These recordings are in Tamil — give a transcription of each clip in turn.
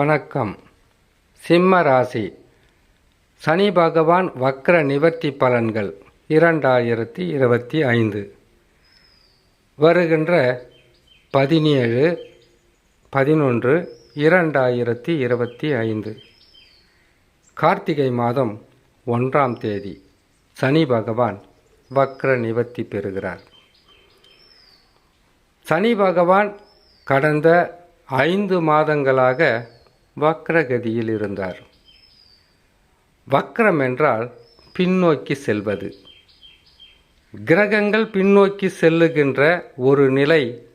வணக்கம். சிம்ம ராசி. சனி பகவான் வக்ர நிவர்த்தி பலன்கள் இரண்டாயிரத்தி இருபத்தி ஐந்து. வருகின்ற பதினேழு பதினொன்று இரண்டாயிரத்தி இருபத்தி ஐந்து. கார்த்திகை மாதம் ஒன்றாம் தேதி சனி பகவான் வக்ர நிவர்த்தி பெறுகிறார். சனி பகவான் கடந்த ஐந்து மாதங்களாக வக்ரகதியில் இருந்தார். வக்ரம் என்றால் பின்னோக்கி செல்வது. கிரகங்கள் பின்னோக்கி செல்லுகின்ற ஒரு நிலை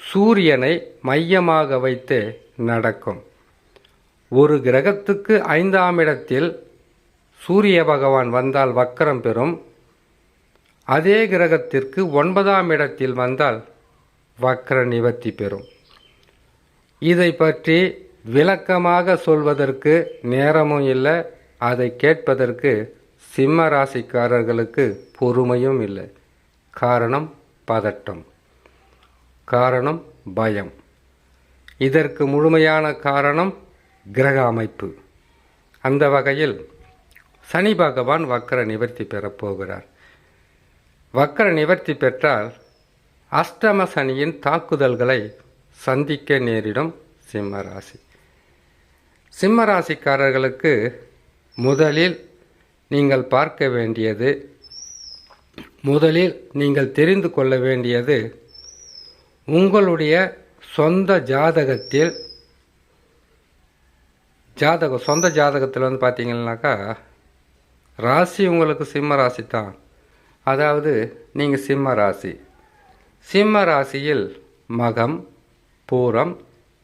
சூரியனை மையமாக வைத்து நடக்கும். ஒரு கிரகத்துக்கு ஐந்தாம் இடத்தில் சூரிய பகவான் வந்தால் வக்கரம் பெறும். அதே கிரகத்திற்கு ஒன்பதாம் இடத்தில் வந்தால் வக்கர நிவர்த்தி பெறும். இதை பற்றி விளக்கமாக சொல்வதற்கு நேரமும் இல்லை அதை கேட்பதற்கு சிம்ம ராசிக்காரர்களுக்கு பொறுமையும் இல்லை. காரணம் பதட்டம். காரணம் பயம். இதற்கு முழுமையான காரணம் கிரக அமைப்பு. அந்த வகையில் சனி பகவான் வக்கர நிவர்த்தி பெறப் போகிறார். வக்கர நிவர்த்தி பெற்றால் அஷ்டம சனியின் தாக்குதல்களை சந்திக்க நேரிடும் சிம்ம ராசி. சிம்ம ராசிக்காரர்களுக்கு முதலில் நீங்கள் பார்க்க வேண்டியது முதலில் நீங்கள் தெரிந்து கொள்ள வேண்டியது உங்களுடைய சொந்த ஜாதகத்தில் ஜாதகம் சொந்த ஜாதகத்தில் வந்து பார்த்தீங்கன்னாக்கா ராசி உங்களுக்கு சிம்ம ராசி தான் அதாவது நீங்கள் சிம்ம ராசி. சிம்ம ராசியில் மகம் பூரம்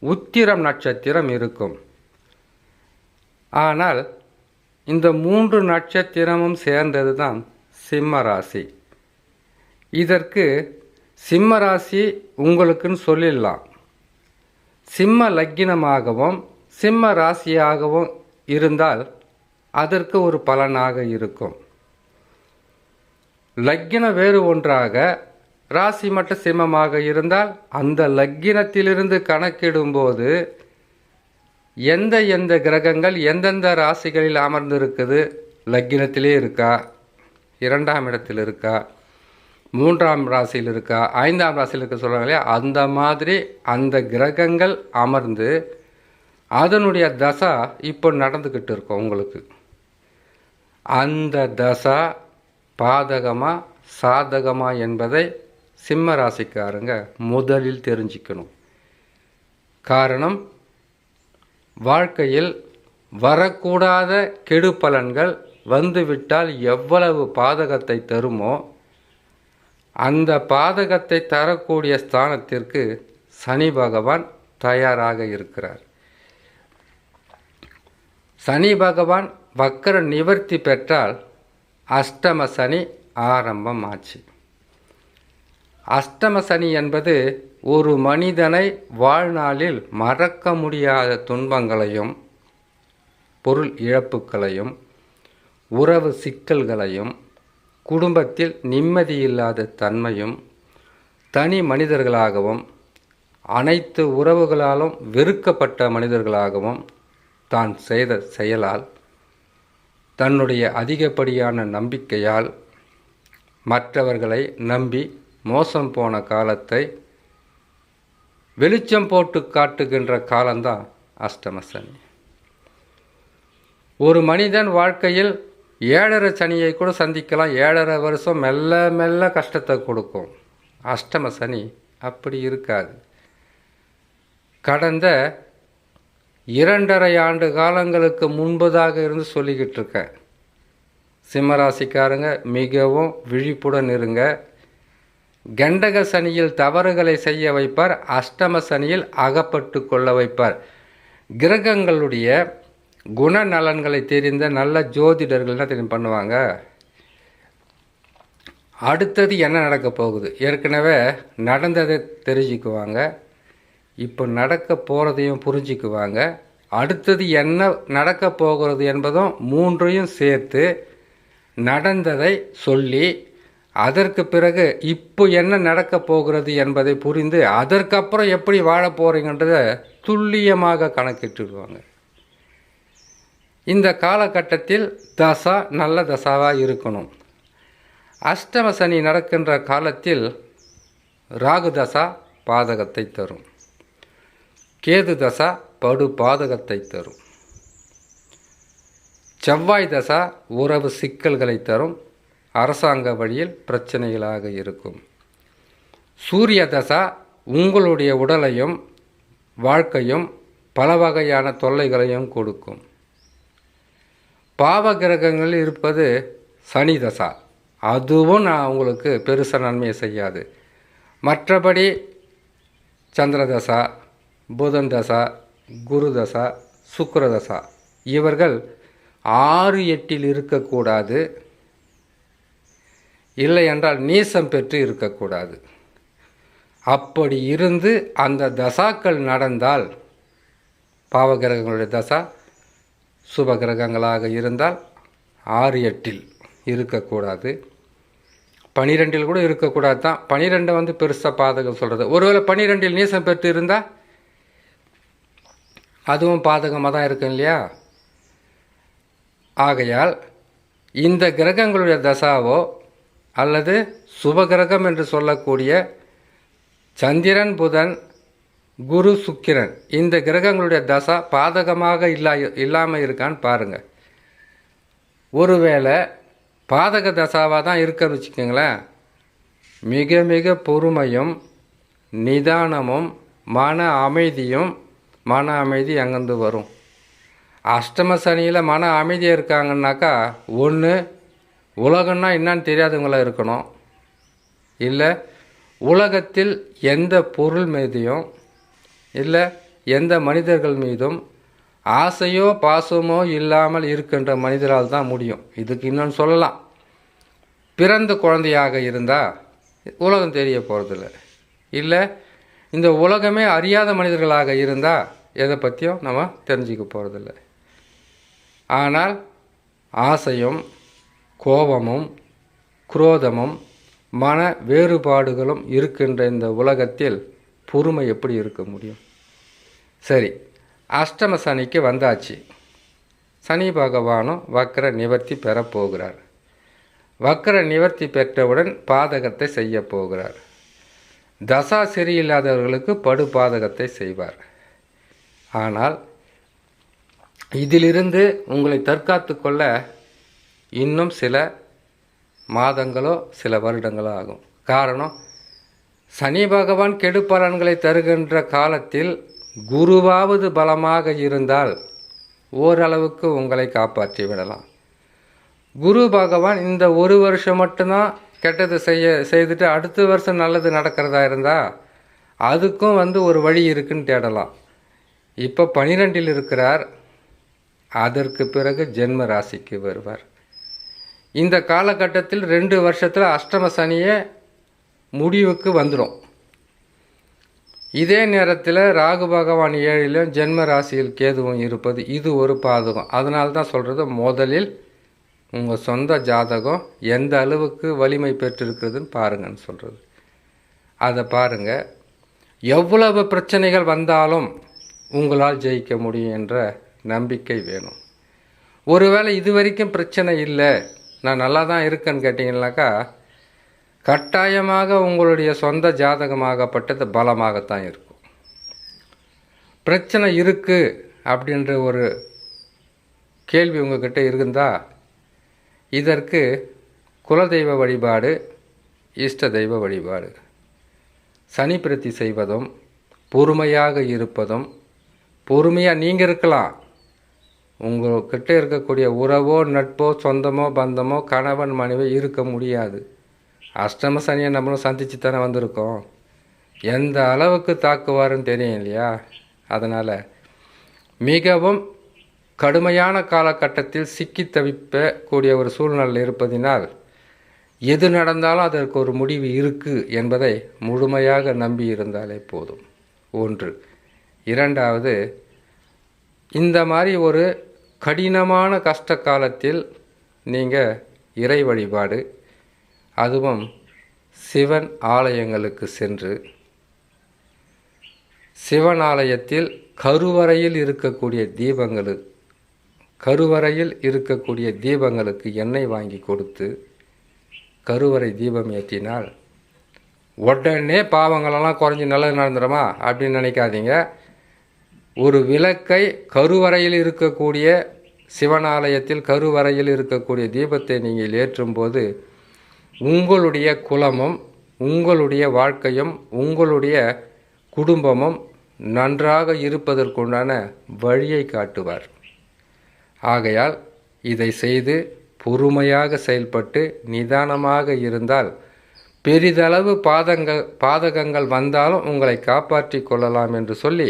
உத்திரம் நட்சத்திரம் இருக்கும். ஆனால் இந்த மூன்று நட்சத்திரமும் சேர்ந்தது தான் சிம்ம ராசி இதற்கு சிம்ம ராசி உங்களுக்குன்னு சொல்லிடலாம். சிம்ம லக்கினமாகவும் சிம்ம ராசியாகவும் இருந்தால் அதற்கு ஒரு பலனாக இருக்கும். லக்கின வேறு ஒன்றாக ராசி மட்டும் சிம்மமாக இருந்தால் அந்த லக்கினத்திலிருந்து கணக்கிடும்போது எந்த எந்த கிரகங்கள் எந்தெந்த ராசிகளில் அமர்ந்திருக்குது? லக்கினத்திலே இருக்கா? இரண்டாம் இடத்தில் இருக்கா? மூன்றாம் ராசியில் இருக்கா? ஐந்தாம் ராசியில் இருக்க சொல்கிறாங்க இல்லையா? அந்த மாதிரி அந்த கிரகங்கள் அமர்ந்து அதனுடைய தசா இப்போ நடந்துக்கிட்டு இருக்கும் உங்களுக்கு. அந்த தசா பாதகமாக சாதகமா என்பதை சிம்ம ராசிக்காரங்க முதலில் தெரிஞ்சுக்கணும். காரணம் வாழ்க்கையில் வரக்கூடாத கெடு பலன்கள் வந்துவிட்டால் எவ்வளவு பாதகத்தை தருமோ அந்த பாதகத்தை தரக்கூடிய ஸ்தானத்திற்கு சனி பகவான் தயாராக இருக்கிறார். சனி பகவான் வக்கர நிவர்த்தி பெற்றால் அஷ்டம சனி ஆரம்பம் ஆச்சு அஷ்டம சனி என்பது ஒரு மனிதனை வாழ்நாளில் மறக்க முடியாத துன்பங்களையும் பொருள் இழப்புகளையும் உறவு சிக்கல்களையும் குடும்பத்தில் நிம்மதியில்லாத தன்மையும் தனி மனிதர்களாகவும் அனைத்து உறவுகளாலும் வெறுக்கப்பட்ட மனிதர்களாகவும் தான் செய்த செயலால் தன்னுடைய அதிகப்படியான நம்பிக்கையால் மற்றவர்களை நம்பி மோசம் போன காலத்தை வெளிச்சம் போட்டு காட்டுகின்ற காலம்தான் அஷ்டம சனி ஒரு மனிதன் வாழ்க்கையில் ஏழரை சனியை கூட சந்திக்கலாம். ஏழரை வருஷம் மெல்ல மெல்ல கஷ்டத்தை கொடுக்கும். அஷ்டம சனி அப்படி இருக்காது. கடந்த இரண்டரை ஆண்டு காலங்களுக்கு முன்பதாக இருந்து சொல்லிக்கிட்டு இருக்கேன் சிம்மராசிக்காரங்க மிகவும் விழிப்புடன் இருங்க. கண்டக சனியில் தவறுகளை செய்ய வைப்பார் அஷ்டம சனியில் அகப்பட்டு கொள்ள வைப்பார். கிரகங்களுடைய குணநலன்களை தெரிந்த நல்ல ஜோதிடர்கள் என்ன தெரியும் பண்ணுவாங்க? அடுத்தது என்ன நடக்க போகுது? ஏற்கனவே நடந்ததை தெரிஞ்சுக்குவாங்க. இப்போ நடக்க போகிறதையும் புரிஞ்சுக்குவாங்க. அடுத்தது என்ன நடக்க போகிறது என்பதும் மூன்றையும் சேர்த்து நடந்ததை சொல்லி அதற்கு பிறகு இப்போ என்ன நடக்கப் போகிறது என்பதை புரிந்து அதற்கப்புறம் எப்படி வாழ போகிறீங்கன்றதை துல்லியமாக கணக்கிட்டுடுவாங்க இந்த காலகட்டத்தில் தசா நல்ல தசாவாக இருக்கணும். அஷ்டம சனி நடக்கின்ற காலத்தில் ராகு தசா பாதகத்தை தரும். கேது தசா படு பாதகத்தை தரும். செவ்வாய் தசா உறவு சிக்கல்களை தரும். அரசாங்க வழியில் பிரச்சனைகளாக இருக்கும். சூரிய தசா உங்களுடைய உடலையும் வாழ்க்கையும் பல வகையான தொல்லைகளையும் கொடுக்கும். பாவ கிரகங்கள் இருப்பது சனி தசா. அதுவும் நான் உங்களுக்கு பெருசாக நன்மையை செய்யாது. மற்றபடி சந்திரதசா புதன் தசா குரு தசா சுக்கரதசா இவர்கள் ஆறு எட்டில் இருக்கக்கூடாது. இல்லை என்றால் நீசம் பெற்று இருக்கக்கூடாது. அப்படி இருந்து அந்த தசாக்கள் நடந்தால் பாவகிரகங்களுடைய தசா சுப கிரகங்களாக இருந்தால் ஆறு எட்டில் இருக்கக்கூடாது. பனிரெண்டில் கூட இருக்கக்கூடாது தான். பனிரெண்டை வந்து பெருசாக பாதகம் சொல்கிறது ஒருவேளை பனிரெண்டில் நீசம் பெற்று இருந்தால் அதுவும் பாதகமாக தான் இருக்கும் இல்லையா? ஆகையால் இந்த கிரகங்களுடைய தசாவோ அல்லது சுபகிரகம் என்று சொல்லக்கூடிய சந்திரன் புதன் குரு சுக்கிரன் இந்த கிரகங்களுடைய தசா பாதகமாக இல்லா இல்லாமல் இருக்கான்னு பாருங்கள் ஒருவேளை பாதக தசாவாக தான் இருக்குன்னு வச்சுக்கோங்களேன். மிக மிக பொறுமையும் நிதானமும் மன அமைதியும் மன அமைதி அங்கேருந்து வரும்? அஷ்டம சனியில் மன அமைதியாக இருக்காங்கன்னாக்கா ஒன்று உலகம்னா என்னன்னு தெரியாதவங்களா இருக்கணும். இல்லை உலகத்தில் எந்த பொருள் மீதையும் இல்லை எந்த மனிதர்கள் மீதும் ஆசையோ பாசமோ இல்லாமல் இருக்கின்ற மனிதரால் தான் முடியும். இதுக்கு இன்னொன்று சொல்லலாம். பிறந்த குழந்தையாக இருந்தால் உலகம் தெரிய போகிறதில்ல இல்லை இந்த உலகமே அறியாத மனிதர்களாக இருந்தால் எதை பற்றியும் நம்ம தெரிஞ்சிக்க போகிறதில்ல ஆனால் ஆசையும் கோபமும் குரோதமும் மன வேறுபாடுகளும் இருக்கின்ற இந்த உலகத்தில் பொறுமை எப்படி இருக்க முடியும்? சரி அஷ்டம சனிக்கு வந்தாச்சு. சனி பகவானும் வக்கர நிவர்த்தி பெறப்போகிறார் வக்கர நிவர்த்தி பெற்றவுடன் பாதகத்தை செய்ய போகிறார். தசா சரியில்லாதவர்களுக்கு படு பாதகத்தை செய்வார். ஆனால் இதிலிருந்து உங்களை தற்காத்து கொள்ள இன்னும் சில மாதங்களோ சில வருடங்களோ ஆகும். காரணம் சனி பகவான் கெடு பலன்களை தருகின்ற காலத்தில் குருவாவது பலமாக இருந்தால் ஓரளவுக்கு உங்களை காப்பாற்றி விடலாம். குரு பகவான் இந்த ஒரு வருஷம் மட்டும்தான் கெட்டது செய்ய செய்துட்டு அடுத்த வருஷம் நல்லது நடக்கிறதா இருந்தால் அதுக்கும் வந்து ஒரு வழி இருக்குன்னு தேடலாம். இப்போ பனிரெண்டில் இருக்கிறார். அதற்கு பிறகு ஜென்ம ராசிக்கு வருவார். இந்த காலகட்டத்தில் ரெண்டு வருஷத்தில் அஷ்டம சனியே முடிவுக்கு வந்துடும் இதே நேரத்தில் ராகு பகவான் ஏழிலும் ஜென்ம ராசியில் கேதுவும் இருப்பது இது ஒரு பாதகம். அதனால தான் சொல்கிறது முதலில் உங்கள் சொந்த ஜாதகம் எந்த அளவுக்கு வலிமை பெற்றிருக்கிறதுன்னு பாருங்கன்னு சொல்கிறது அதை பாருங்கள் எவ்வளவு பிரச்சனைகள் வந்தாலும் உங்களால் ஜெயிக்க முடியும் என்ற நம்பிக்கை வேணும். ஒருவேளை இது வரைக்கும் பிரச்சனை இல்லை. நான் நல்லா தான் இருக்கேன்னு கேட்டிங்கனாக்கா கட்டாயமாக உங்களுடைய சொந்த ஜாதகமாகப்பட்டது பலமாகத்தான் இருக்கும். பிரச்சனை இருக்குது அப்படின்ற ஒரு கேள்வி உங்ககிட்ட இருந்தா இதற்கு குலதெய்வ வழிபாடு இஷ்ட தெய்வ வழிபாடு. சனி பிரத்தி செய்வதும் பொறுமையாக இருப்பதும் பொறுமையாக நீங்கள் இருக்கலாம். உங்கள்கிட்ட இருக்கக்கூடிய உறவோ நட்போ சொந்தமோ பந்தமோ கணவன் மனைவி இருக்க முடியாது. அஷ்டம சனியை நம்மளும் சந்தித்து தானே வந்திருக்கோம். எந்த அளவுக்கு தாக்குவாருன்னு தெரியும் இல்லையா? அதனால் மிகவும் கடுமையான காலகட்டத்தில் சிக்கி தவிப்ப கூடிய ஒரு சூழ்நிலை இருப்பதினால் எது நடந்தாலும் அதற்கு ஒரு முடிவு இருக்குது என்பதை முழுமையாக நம்பி இருந்தாலே போதும். ஒன்று. இரண்டாவது இந்த மாதிரி ஒரு கடினமான கஷ்ட காலத்தில் நீங்கள் இறை வழிபாடு அதுவும் சிவன் ஆலயங்களுக்கு சென்று சிவன் ஆலயத்தில் கருவறையில் இருக்கக்கூடிய தீபங்கள் கருவறையில் இருக்கக்கூடிய தீபங்களுக்கு எண்ணெய் வாங்கி கொடுத்து கருவறை தீபம் ஏற்றினால் உடனே பாவங்களெல்லாம் குறைஞ்சி நல்லது நடந்துடுமா அப்படின்னு நினைக்காதீங்க. ஒரு விளக்கை கருவறையில் இருக்கக்கூடிய சிவனாலயத்தில் கருவறையில் இருக்கக்கூடிய தீபத்தை நீங்கள் ஏற்றும்போது உங்களுடைய குலமும் உங்களுடைய வாழ்க்கையும் உங்களுடைய குடும்பமும் நன்றாக இருப்பதற்குண்டான வழியை காட்டுவார். ஆகையால் இதை செய்து பொறுமையாக செயல்பட்டு நிதானமாக இருந்தால் பெரிதளவு பாதங்கள் பாதகங்கள் வந்தாலும் உங்களை காப்பாற்றி கொள்ளலாம் என்று சொல்லி